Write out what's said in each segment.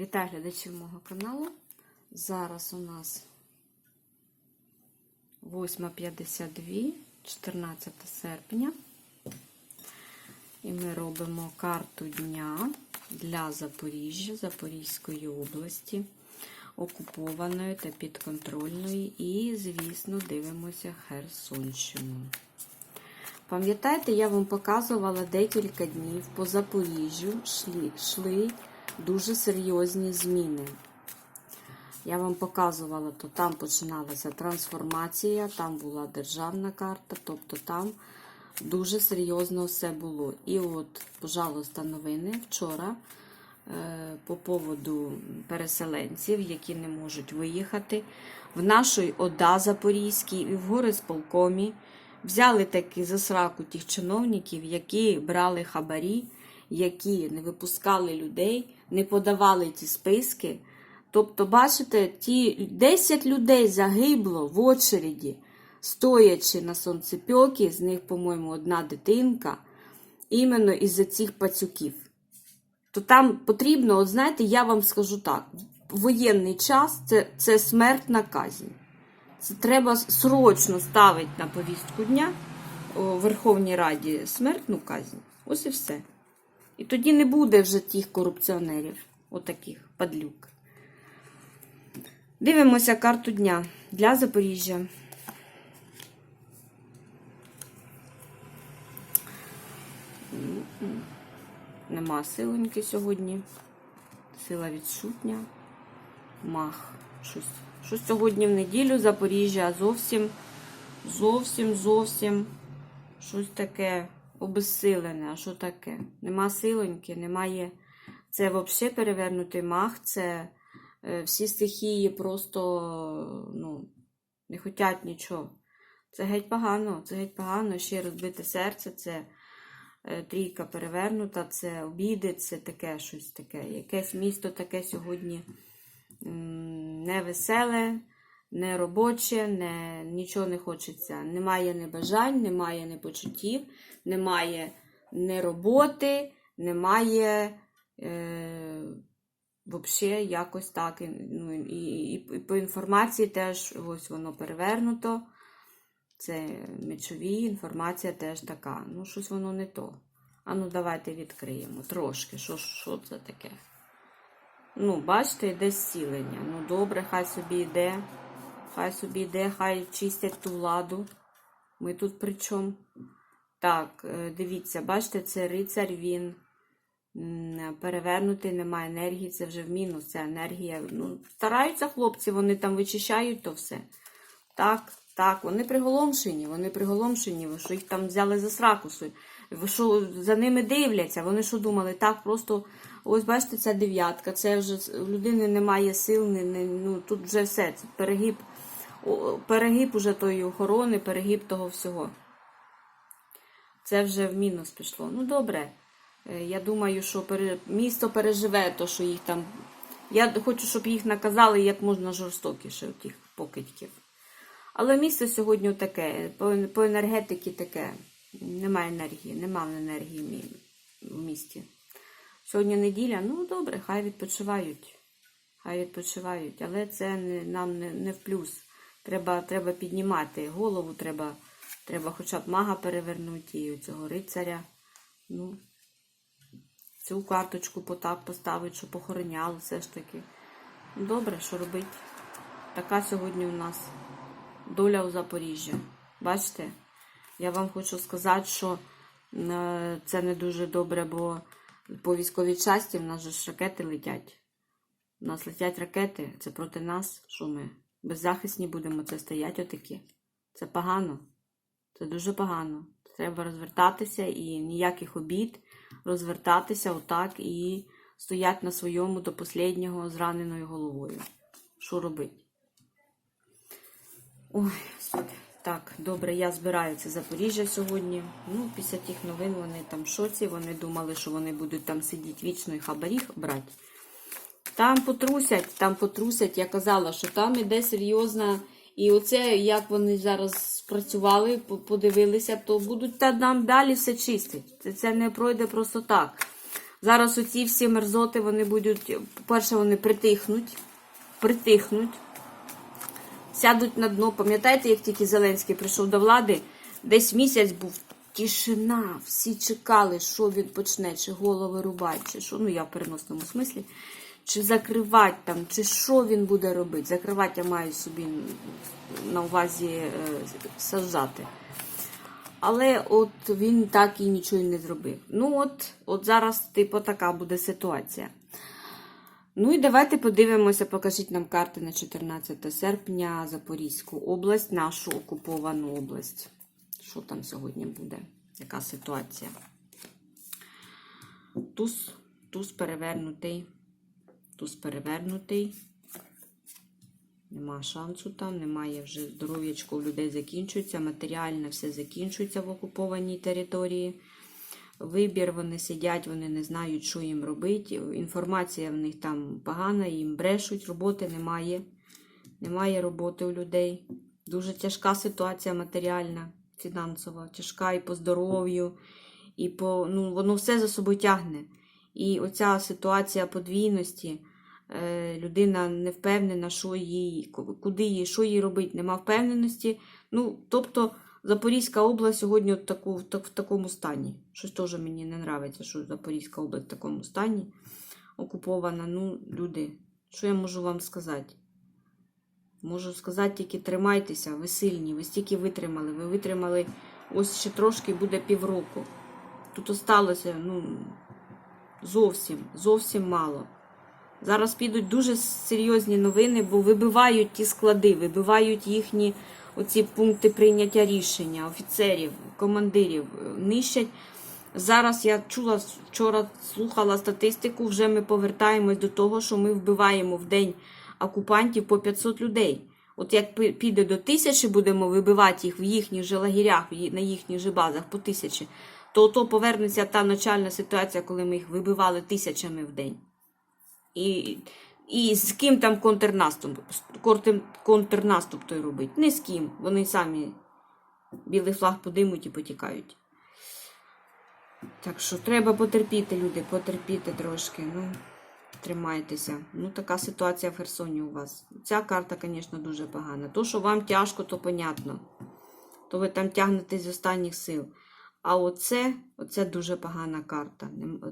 Вітаю глядачів мого каналу. Зараз у нас 8.52, 14 серпня. І ми робимо карту дня для Запоріжжя, Запорізької області, окупованої та підконтрольної. І, звісно, дивимося Херсонщину. Пам'ятаєте, я вам показувала декілька днів по Запоріжжю йшли, йшли дуже серйозні зміни. Я вам показувала, то там починалася трансформація, там була державна карта, тобто там дуже серйозно все було. І от, пожалуйста, новини вчора е, по поводу переселенців, які не можуть виїхати. В нашій ОДА Запорізькій і в горисполкомі взяли таки за сраку тих чиновників, які брали хабарі, які не випускали людей, не подавали ті списки. Тобто, бачите, ті 10 людей загибло в очереді, стоячи на сонцепьокі, з них, по-моєму, одна дитинка, іменно із-за цих пацюків. То там потрібно, от знаєте, я вам скажу так: воєнний час це, це смертна казнь. Це треба срочно ставити на повістку дня у Верховній Раді смертну казнь. Ось і все. І тоді не буде вже тих корупціонерів, отаких падлюк. Дивимося карту дня для Запоріжжя. Нема силоньки сьогодні. Сила відсутня. Мах. Щось. Щось сьогодні в неділю Запоріжжя зовсім, зовсім, зовсім щось таке обезсилене. А що таке? Нема силоньки, немає. Це взагалі перевернутий мах, це е, всі стихії просто ну, не хочуть нічого. Це геть погано, це геть погано, ще розбите серце, це е, трійка перевернута, це обіди, це таке щось таке. Якесь місто таке сьогодні м, не робоче, не, нічого не хочеться. Немає ні бажань, немає ні почуттів, немає ні роботи, немає. Е, Взагалі, якось так. Ну, і, і, і по інформації теж ось воно перевернуто. Це мечові, інформація теж така. Ну, щось воно не то. А ну, давайте відкриємо трошки. Що, що це таке? Ну, бачите, йде зцілення. Ну, добре, хай собі йде. Хай собі йде, хай чистять ту владу. Ми тут при чому? Так, е, дивіться, бачите, це рицар, він перевернутий, немає енергії, це вже в мінус, ця енергія. Ну, стараються хлопці, вони там вичищають то все. Так, так, вони приголомшені, вони приголомшені, що їх там взяли за сракусу. Що за ними дивляться? Вони що думали? Так, просто ось бачите, ця дев'ятка. Це вже у людини немає сил, не, не, ну тут вже все. Це перегиб, перегиб уже тої охорони, перегиб того всього. Це вже в мінус пішло. Ну, добре. Е, Я думаю, що місто переживе то, що їх там. Я хочу, щоб їх наказали як можна жорстокіше, тих покидьків. Але місто сьогодні таке, по, енергетиці таке. Немає енергії, немає енергії в місті. Сьогодні неділя, ну добре, хай відпочивають. Хай відпочивають, але це не, нам не, не в плюс. Треба, треба піднімати голову, треба, треба хоча б мага перевернути і цього рицаря. Ну, цю карточку потак поставити, щоб охороняли все ж таки. Ну, Добре, що робити? Така сьогодні у нас доля у Запоріжжя. Бачите? Я вам хочу сказати, що е, це не дуже добре, бо по військовій часті в нас же ж ракети летять. У нас летять ракети, це проти нас, що ми беззахисні будемо це стояти отакі. Це погано. Це дуже погано. Треба розвертатися і ніяких обід, розвертатися отак і стояти на своєму до останнього зраненою головою. Що робити? Ой, Господи. Так, добре, я збираю це Запоріжжя сьогодні. Ну, після тих новин вони там в шоці, вони думали, що вони будуть там сидіти вічно і хабарі брати. Там потрусять, там потрусять. Я казала, що там іде серйозна. І оце, як вони зараз спрацювали, подивилися, то будуть та нам далі все чистить. Це, не пройде просто так. Зараз оці всі мерзоти, вони будуть, по-перше, вони притихнуть, притихнуть, сядуть на дно. Пам'ятаєте, як тільки Зеленський прийшов до влади, десь місяць був тишина, всі чекали, що він почне, чи голови рубать, чи що, ну я в переносному смислі, чи закривати там, чи що він буде робити. Закривати я маю собі на увазі е, саджати. Але от він так і нічого не зробив. Ну, от, от зараз, типу, така буде ситуація. Ну і давайте подивимося, покажіть нам карти на 14 серпня Запорізьку область, нашу окуповану область. Що там сьогодні буде? Яка ситуація? Туз, туз перевернутий. Туз перевернутий. Нема шансу там, немає вже здоров'ячко у людей закінчується, матеріальне все закінчується в окупованій території. Вибір, вони сидять, вони не знають, що їм робити. Інформація в них там погана, їм брешуть, роботи немає. Немає роботи у людей. Дуже тяжка ситуація матеріальна, фінансова, тяжка і по здоров'ю, і по ну, воно все за собою тягне. І оця ситуація подвійності е, людина не впевнена, що їй, куди їй, що їй робити, нема впевненості. Ну, тобто Запорізька область сьогодні таку, в, так- в такому стані. Щось теж мені не подобається, що Запорізька область в такому стані окупована. Ну, люди, що я можу вам сказати? Можу сказати тільки тримайтеся, ви сильні, ви стільки витримали, ви витримали ось ще трошки буде півроку. Тут осталося, ну, зовсім, зовсім мало. Зараз підуть дуже серйозні новини, бо вибивають ті склади, вибивають їхні оці пункти прийняття рішення, офіцерів, командирів, е, нищать. Зараз я чула вчора, слухала статистику. Вже ми повертаємось до того, що ми вбиваємо в день окупантів по 500 людей. От як піде до тисячі, будемо вибивати їх в їхніх же лагерях, на їхніх же базах по тисячі, то то повернеться та начальна ситуація, коли ми їх вибивали тисячами в день. І, і з ким там контрнаступ, контрнаступ той робить? Не з ким. Вони самі білий флаг подимуть і потікають. Так що треба потерпіти, люди, потерпіти трошки. Ну, тримайтеся. Ну, така ситуація в Херсоні у вас. Ця карта, звісно, дуже погана. То, що вам тяжко, то понятно. То ви там тягнетесь з останніх сил. А оце, оце дуже погана карта.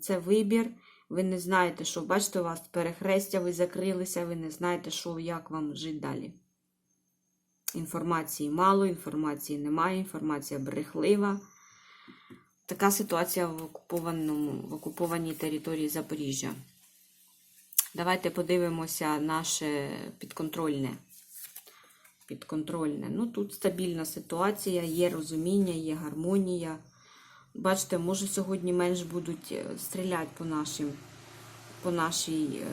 Це вибір. Ви не знаєте, що бачите, у вас перехрестя, ви закрилися, ви не знаєте, що, як вам жити далі. Інформації мало, інформації немає, інформація брехлива. Така ситуація в, окупованому, в окупованій території Запоріжжя. Давайте подивимося наше підконтрольне. Підконтрольне. Ну, тут стабільна ситуація, є розуміння, є гармонія. Бачите, може сьогодні менш будуть е, стріляти по нашим, по нашій е,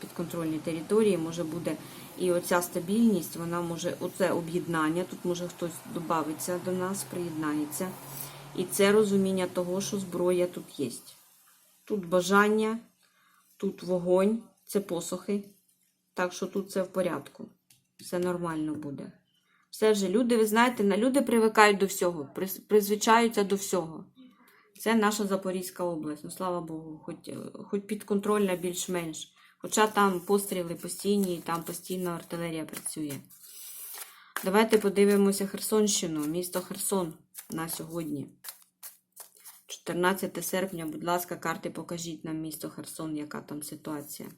підконтрольній території. Може буде і оця стабільність, вона може, оце об'єднання, тут може хтось додається до нас, приєднається. І це розуміння того, що зброя тут є. Тут бажання, тут вогонь, це посохи. Так що тут все в порядку. Все нормально буде. Все вже люди, ви знаєте, на люди привикають до всього, призвичаються до всього. Це наша Запорізька область. Ну, слава Богу, хоч, е, хоч підконтрольна більш-менш. Хоча там постріли постійні, і там постійно артилерія працює. Давайте подивимося Херсонщину, місто Херсон на сьогодні. 14 серпня, будь ласка, карти покажіть нам місто Херсон, яка там ситуація.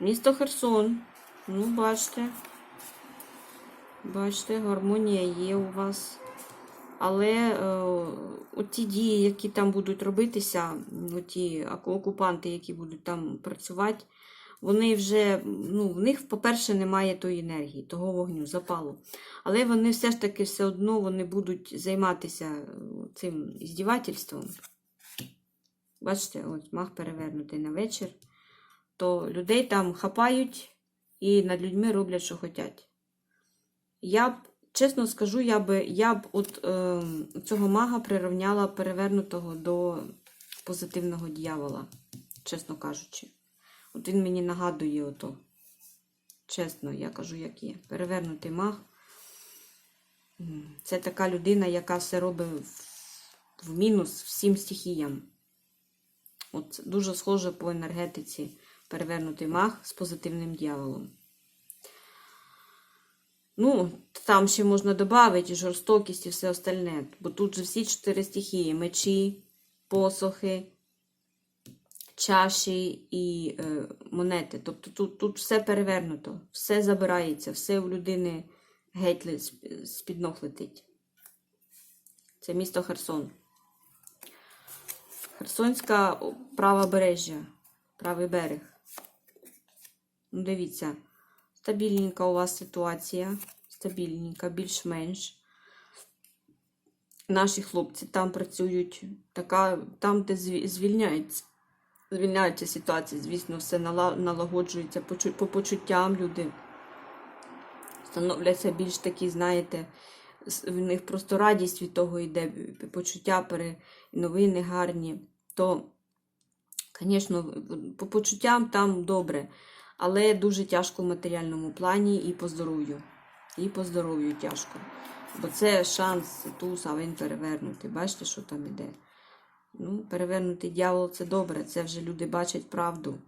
Місто Херсон. Ну, бачите. Бачите, гармонія є у вас. Але е, оті дії, які там будуть робитися, оті окупанти, які будуть там працювати, вони вже, ну, в них, по-перше, немає тої енергії, того вогню, запалу. Але вони все ж таки все одно вони будуть займатися е, цим іздівательством. Бачите, ось мах перевернутий на вечір. То людей там хапають і над людьми роблять, що хочуть. Я б, чесно скажу, я б, я б от е, цього мага прирівняла перевернутого до позитивного дьявола, чесно кажучи. От він мені нагадує ото. Чесно, я кажу, як є. Перевернутий маг. Це така людина, яка все робить в- мінус всім стихіям. От дуже схоже по енергетиці перевернутий мах з позитивним дьяволом. Ну, там ще можна додати жорстокість і все остальне. Бо тут же всі чотири стихії: мечі, посохи, чаші і е, монети. Тобто тут, тут все перевернуто, все забирається, все у людини геть з-під ног летить. Це місто Херсон. Херсонська правобережжя, правий берег. Ну, дивіться, стабільненька у вас ситуація. Стабільненька, більш-менш. Наші хлопці там працюють, така, там, де зві- звільняється, звільняється ситуація, звісно, все налагоджується по, почуттям люди. Становляться більш такі, знаєте, в них просто радість від того йде, почуття, новини гарні. То, звісно, по почуттям там добре, але дуже тяжко в матеріальному плані і по здоров'ю. І по здоров'ю тяжко. Бо це шанс туз, а він перевернутий. Бачите, що там іде? Ну, перевернутий дьявол це добре, це вже люди бачать правду.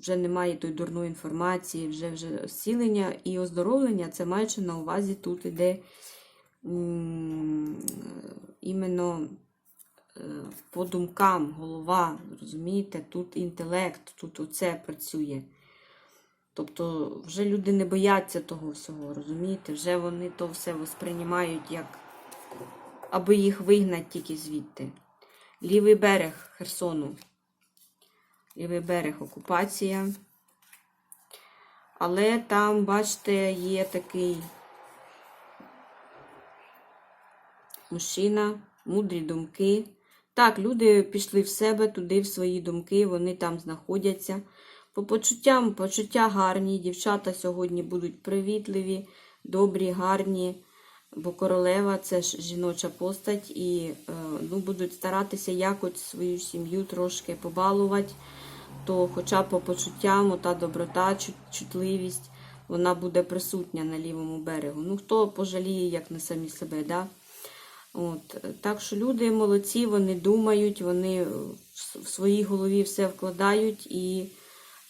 Вже немає тої дурної інформації, вже вже зцілення і оздоровлення, це маючи на увазі тут іде іменно по думкам, голова, розумієте, тут інтелект, тут оце працює. Тобто вже люди не бояться того всього, розумієте? Вже вони то все восприймають як аби їх вигнати тільки звідти. Лівий берег Херсону. Лівий берег окупація. Але там, бачите, є такий мужчина, мудрі думки. Так, люди пішли в себе туди, в свої думки, вони там знаходяться. По почуттям, почуття гарні. Дівчата сьогодні будуть привітливі, добрі, гарні. Бо королева це ж жіноча постать, і е, ну, будуть старатися якось свою сім'ю трошки побалувати, то хоча по почуттям ота доброта, чутливість, вона буде присутня на лівому берегу. Ну, хто пожаліє, як не самі себе, да? От, так що люди молодці, вони думають, вони в своїй голові все вкладають і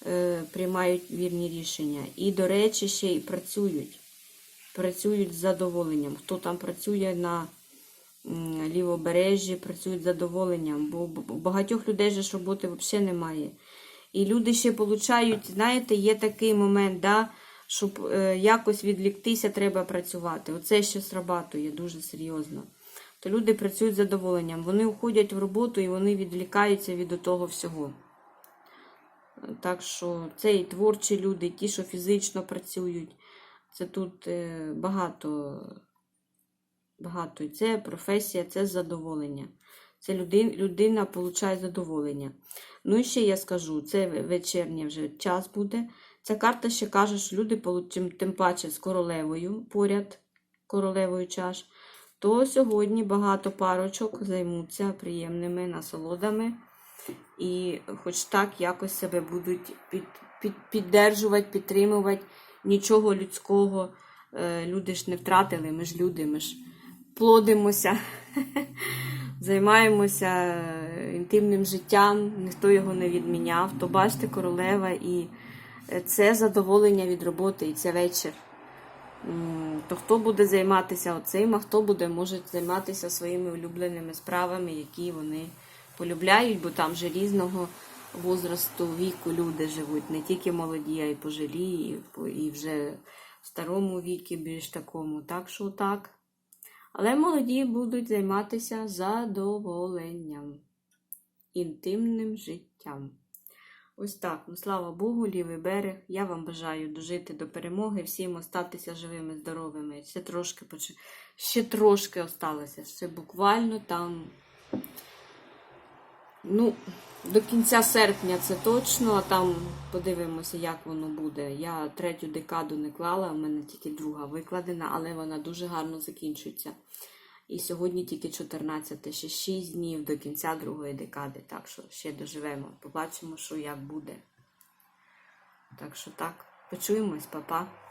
е, приймають вірні рішення. І, до речі, ще й працюють. Працюють з задоволенням. Хто там працює на лівобережжі, працюють з задоволенням, бо у багатьох людей ж роботи взагалі немає. І люди ще получають, знаєте, є такий момент, да, щоб е, якось відліктися, треба працювати. Оце ще срабатує дуже серйозно. То люди працюють з задоволенням. Вони уходять в роботу і вони відлікаються від того всього. Так що це і творчі люди, і ті, що фізично працюють. Це тут е, багато, багато. І це професія, це задоволення. Це людина, людина отримує задоволення. Ну і ще я скажу, це ве- вечірнє вже час буде. Ця карта ще каже, що люди, тим паче з королевою поряд, королевою чаш, то сьогодні багато парочок займуться приємними насолодами і хоч так якось себе будуть під, під, піддержувати, підтримувати. Нічого людського е, люди ж не втратили, ми ж люди, ми ж плодимося, займаємося е, інтимним життям, ніхто його не відміняв. То бачите, королева, і це задоволення від роботи, і це вечір. То хто буде займатися оцим, а хто буде може займатися своїми улюбленими справами, які вони полюбляють, бо там же різного возрасту віку люди живуть, не тільки молоді, а й пожилі, і, вже в старому вікі більш такому. Так що так. Але молоді будуть займатися задоволенням, інтимним життям. Ось так. Ну, слава Богу, лівий берег. Я вам бажаю дожити до перемоги, всім остатися живими, здоровими. Ще трошки ще трошки осталося. Ще буквально там. Ну, до кінця серпня це точно, а там подивимося, як воно буде. Я третю декаду не клала, у мене тільки друга викладена, але вона дуже гарно закінчується. І сьогодні тільки 14, ще 6 днів до кінця другої декади. Так що ще доживемо. Побачимо, що як буде. Так що так, почуємось, па-па.